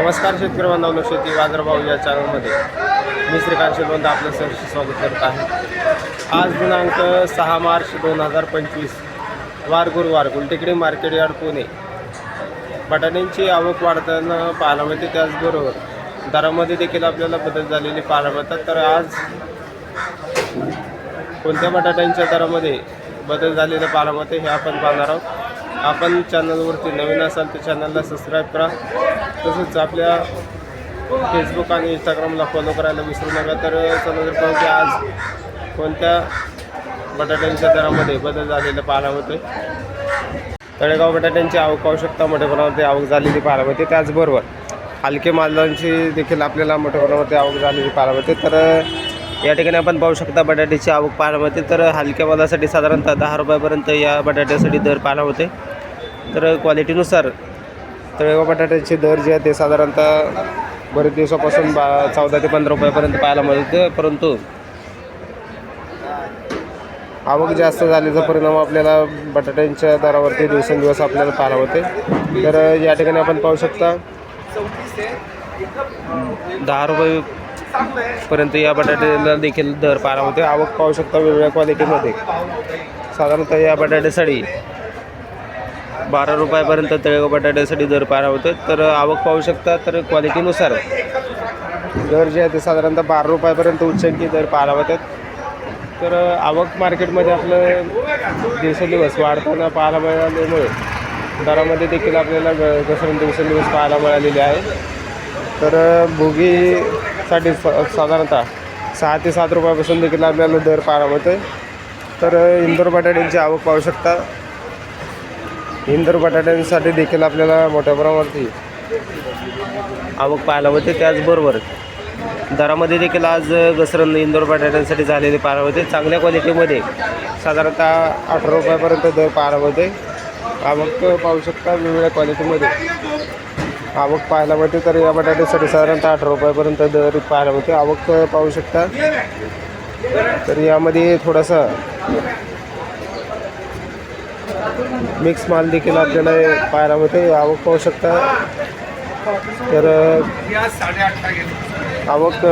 नमस्कार शेतकरी बांधवांनो शेती बाजारभाव या चॅनलमध्ये मी श्रीकांत शेलवंत आपलं सहर्ष स्वागत करत आहे. आज दिनांक सहा मार्च दोन हजार पंचवीस. वार गुरुवार गुलटेकडी मार्केट यार्ड पुणे. बटाट्यांची आवक वाढताना पाहायला मिळते त्याचबरोबर दरामध्ये देखील आपल्याला बदल झालेले पाहायला मिळतात. तर आज कोणत्या बटाट्यांच्या दरामध्ये बदल झालेलं पाहायला मिळते हे आपण पाहणार आहोत. आपण चॅनलवरती नवीन असाल तर चॅनलला सबस्क्राईब करा. तसंच आपल्या फेसबुक आणि इंस्टाग्रामला फॉलो करायला विसरू नका. तर चला तर पाहू की आज कोणत्या बटाट्यांच्या दरामध्ये बदल झालेला पाहायला होते तळेगाव बटाट्यांची आवक आवश्यकता मोठ्या प्रमाणामध्ये आवक झालेली पाहायला मिळते. त्याचबरोबर हलके मालांची देखील आपल्याला मोठ्या प्रमाणामध्ये आवक झालेली पाहायला मिळते. तर या ठिकाणी आपण पाहू शकता बटाट्याची आवक पाहायला मिळते. तर हलक्या मालासाठी साधारणतः दहा रुपयापर्यंत या बटाट्यासाठी दर पाहायला होते. तर क्वालिटीनुसार तळेगाव बटाट्याचे दर जे आहे ते साधारणतः बरेच दिवसापासून बा चौदा ते पंधरा रुपयापर्यंत पाहायला मिळते परंतु आवक जास्त झाल्याचा परिणाम आपल्याला बटाट्यांच्या दरावरती दिवसेंदिवस आपल्याला पाहायला होते तर या ठिकाणी आपण पाहू शकता दहा रुपये परंतु या बटाट्याला देखील दर पारा होते आवक पाहू शकता वेगवेगळ्या क्वालिटीमध्ये साधारणतः या बटाट्यासाठी बारा रुपयापर्यंत तळेगाव बटाट्यासाठी दर पारा होते तर आवक पाहू शकता तर क्वालिटीनुसार दर जे आहे ते साधारणतः बारा रुपयापर्यंत उच्चांकी दर पाहायला होतात तर आवक मार्केटमध्ये आपलं दिवसेंदिवस वाढताना पाहायला मिळाल्यामुळे दरामध्ये देखील आपल्याला ग घसरण दिवसेंदिवस पाहायला मिळालेली आहे. तर भोगी साठी स साधारणतः सहा ते सात रुपयापासून देखील आपल्याला दर पाहायला मिळतो तर इंदोर बटाट्यांची आवक पाहू शकता. इंदोर बटाट्यांसाठी देखील आपल्याला मोठ्या प्रमाणावरती आवक पाहायला मिळते. त्याचबरोबर दरामध्ये देखील आज घसरण इंदोर बटाट्यांसाठी झालेले पाहायला होते चांगल्या क्वालिटीमध्ये साधारणतः अठरा रुपयापर्यंत दर पाहायला होते आवक पाहू शकता वेगवेगळ्या क्वालिटीमध्ये. आवक पाहायला मिळते तर या बटाट्यासाठी साधारणतः अठरा रुपयापर्यंत दर पाहायला मिळते. आवक पाहू शकता. तर यामध्ये थोडासा मिक्स माल देखील आपल्याला पाहायला मिळते. आवक पाहू शकता. तर आवक